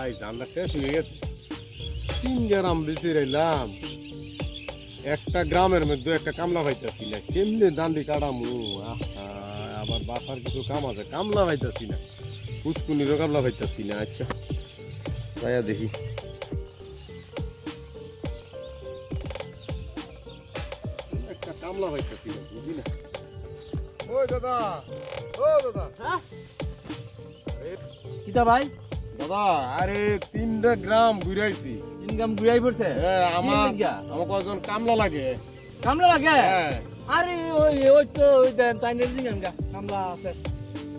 ভাই জানলা শেষ হয়ে গেছে। তিন গ্রাম বেশি রইলাম। একটা গ্রামের মধ্যে একটা কামলা পাইতাছি না, কেমনে দান্ডি কাটামু? আবার বাসার কিছু কাম আছে, কামলা পাইতাছি না, পুষ্কুনিরও কামলা পাইতাছি না আচ্ছা। ভাইয়া দেখি। একটা কামলা পাইতাছি না, বুঝি না। ওই দাদা, ও দাদা। কিতা ভাই? দাদা আরে তিনটা গ্রাম ঘুরাইছি। ইনকাম ঘুরাই পড়ছে? হ্যাঁ, আমার? আমার কয়েকজন কামলা লাগে। কামলা লাগে? হ্যাঁ। আরে ওই ওই তো ওই দেন কামলা আছে।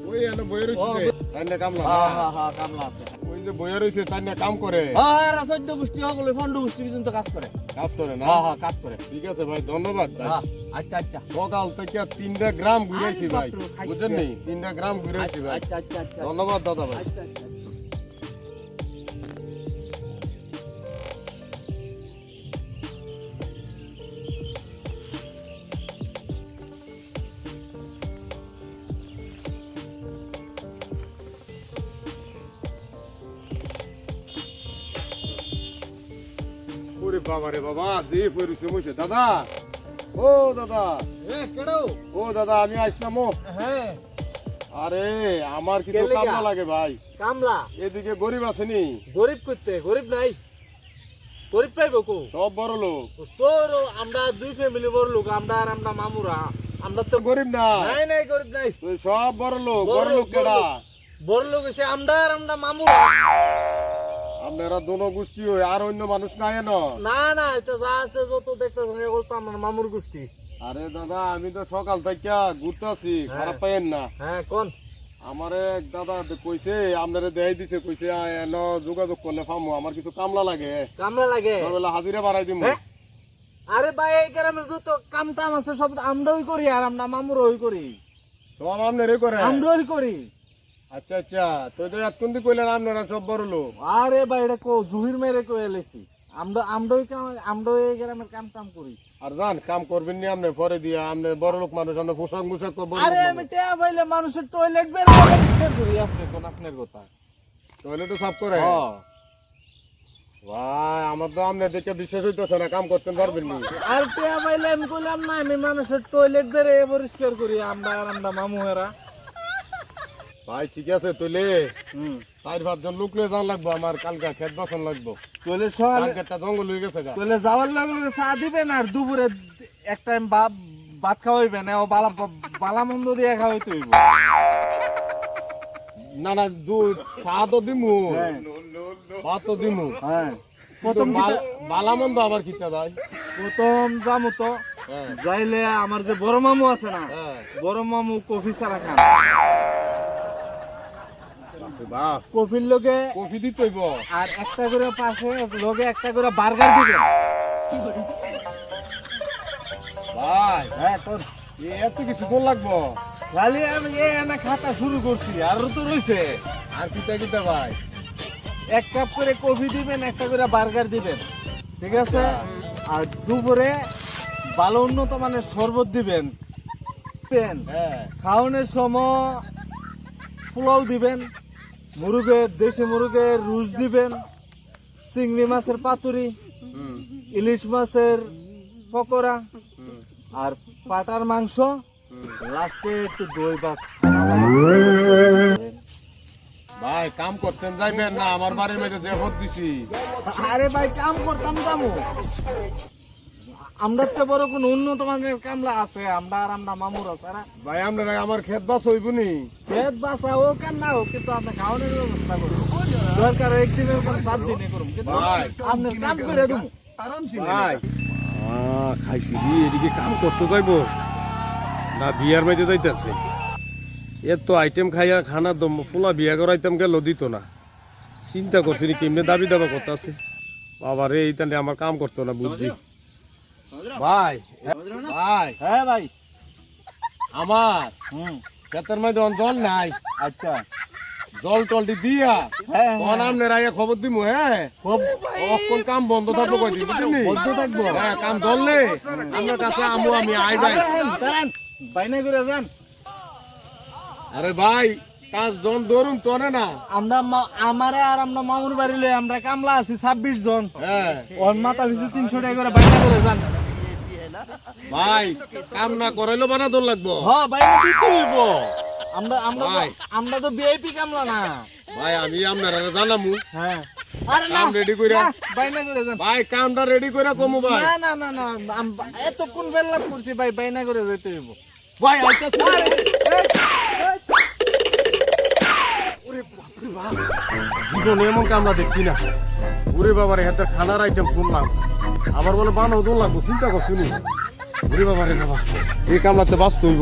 ওই এনে বইয়ে রয়েছে কামলা। হ্যাঁ হ্যাঁ হ্যাঁ কামলা আছে। ওই যে বইয়ে রয়েছে কাম করে। হ্যাঁ হ্যাঁ রাসদ্য গোষ্ঠী সকলে ফন্ড গোষ্ঠী পর্যন্ত কাজ করে। কাজ করে না? হ্যাঁ হ্যাঁ কাজ করে। ঠিক আছে ভাই ধন্যবাদ ভাই। আচ্ছা আচ্ছা। সকাল থেকে তিনটা গ্রাম ঘুরাইছি আরে ভাই। বাপরে, খাইছে। বুঝছেন নি তিনটা গ্রাম ঘুরাইছি ভাই। আচ্ছা আচ্ছা আচ্ছা। ধন্যবাদ দাদা ভাই। বাবা রে বাবা যে পরিছে মইছে দাদা। ও দাদা। ও দাদা আমি আসলাম ও। হ্যাঁ। আরে আমার কিছু? কামলা লাগে ভাই? কামলা? এদিকে গরিব আসেনি গরিব করতে গরিব নাই। গরিব পাইব কো? সব বড় লোক। তোর আমরা দুই ফ্যামিলি বড় লোক আমরা আর আমরা মামুরা। আমরা তো গরিব না? নাই নাই গরিব নাই। সব বড় লোক বড় লোক কেডা। বড় লোক হইছে আমরা আর আমরা মামুরা। আপনারা দোনো গোষ্ঠী হই আর অন্য মানুষ নাই এন? না না এটা যা আছে যত দেখতেছেন এগুলো তো আমার মামুর গোষ্ঠী। আরে দাদা আমি তো সকাল থেকে ঘুরতে আছি হ্যাঁ। খারাপ পাইয়েন না। হ্যাঁ কোন? আমারে এক দাদা কইছে আপনারে দেয় দিছে কইছে এন যোগাযোগ করলে পামু আমার কিছু কামলা লাগে। কামলা লাগে? সকালবেলা হাজিরা বাড়াই দিমু। হ্যাঁ? আরে ভাই এই গ্রামের যত কাম টাম আছে সব আমরাই করি আর আমরা মামুর ওই করি। সব আপনারই করে। আমরাই করি। আচ্ছা আচ্ছা। তো এটা এতক্ষণ দিয়ে কইলেন আপনারা সব বড় লোক? আরে ভাই এটা কো জুহির মেরে কয়ে এলেছি আমরা আমরাই কাম আমরাই এই গ্রামের কাম টাম করি। আর জান কাম করবেন নি আপনি পরে দিয়া আপনি বড় লোক মানুষ আপনি পোশাক মুশাক আরে আমি টেয়া পাইলে মানুষের টয়লেট বের পরিষ্কার করি আপনি কোন আপনার কথা। টয়লেটও সাফ করে? হ্যাঁ। ভাই আমার তো আপনি দেখে বিশ্বাস হইতেছে না কাম করতে পারবেন নি। আর টেয়া পাইলে আমি কইলাম না আমি মানুষের টয়লেট বের পরিষ্কার করি আমরা আর আমরা মামুহেরা ভাই ঠিক আছে তুলে হুম। চার পাঁচজন লোক লয়ে যাওয়া লাগবো আমার কালকা খেত বাসন লাগবো। তোলে সকালে কালকেরটা জঙ্গল হয়ে গেছে গা। তোলে যাওয়ার লগে লগে চা দিবেন আর দুপুরে এক টাইম ভাত খাওয়াইবেন ও বালা বালা মন্দ দিয়ে খাওয়াইতে হইব। না না দুধ চা তো দিমু। হ্যাঁ। ভাত তো দিমু। হ্যাঁ। প্রথম বালা মন্দ আবার কিতা দেয় প্রথম যামু তো। হ্যাঁ। যাইলে আমার যে বড় মামু আছে না বড় মামু কফি ছাড়া খান। কফির লগে কফি দিতে হইব। আর একটা করে পাশে লগে একটা করে বার্গার দিবেন ভাই হ্যাঁ তোর এত কিছু কোন লাগবো? খালি আমি এ এনে খাতা শুরু করছি আর তো রইছে। আর কিতা কিতা ভাই? এক কাপ করে কফি দিবেন একটা করে বার্গার দিবেন ঠিক আছে? আর দুপুরে ভালো উন্নত মানের শরবত দিবেন দিবেন। হ্যাঁ। খাওয়ানোর সময় পোলাও দিবেন মুরগের দেশি মুরগের রুস দিবেন চিংড়ি মাছের পাতুরি ইলিশ মাছের পকোড়া আর পাটার মাংস। লাস্টে একটু দই বাস। ভাই কাম করতেন যাইবেন না আমার বাড়ির মধ্যে যে ভোট দিছি। আরে ভাই কাম করতাম কামো আমরা তো বড় কোন উন্নত মানের কামলা আছে আমরা আর আমরা মামুর আছে ভাই আপনারা আমার ক্ষেত বাস হইব নি। খেত বাসা ও কান না হোক কিন্তু আপনি খাওয়ানোর ব্যবস্থা করুন দরকার একদিনের কোন সাত দিনে করুন কিন্তু ভাই। আপনি কাম করে দেবো। ভাই খাইছি রি এদিকে কাম করতে যাইব। না বিয়ার মধ্যে যাইতেছে। এত আইটেম খাইয়া খানা দম ফুলা বিয়া করাইতাম গেল দিত না। চিন্তা করছি নি কেমনে দাবি দাবা করতেছে। বাবা রে এইখানে আমার কাম করতো না বুঝছি ভাই ভাই। হ্যাঁ ভাই। আমার হুম ক্ষেতের মধ্যে জল নাই। আচ্ছা। জল টলটি দিয়া হ্যাঁ কোন আমনে রাইয়া খবর দিমু হ্যাঁ? খুব কাম বন্ধ থাকব কয়দিন বুঝলি? বদ্ধ থাকব। হ্যাঁ কাম ধরলে কাছে আমু আমি আই ভাই। আরে হ্যাঁ, দাঁড়ান বাইনা করে যান। আরে ভাই কাজ জন ধরুন তো না আমরা আমারে আর আমরা মামুর বাড়ি লই আমরা কামলা আছি ছাব্বিশ জন। হ্যাঁ। ওর মাথা পিছু তিনশো টাকা করে বাইনা করে যান। ভাই কাম না করাইলো বানা দোল লাগবো। ভাই বাইনা দিতে হইব। আমরা আমরা তো ভাই। আমরা তো ভিআইপি কামলা না। ভাই আমি আপনারা জানামু। হ্যাঁ। আরে না। কাম ready কইরা। না, বাইনা করে যান ভাই কামটা রেডি করে কমু ভাই। না না না না আম- এতক্ষণ ফেললাম করছি ভাই বাইনা করে যেতে হইব। ভাই আইতাছে জীবনে এমন কামরা দেখছি না। ওরে বাবার হাতে খানার আইটেম শুনলাম। আবার বলে বানো দোল লাগবো, চিন্তা করছি ওরে বাবারে বাবা, এই কামলাতে বাঁচতে হইব।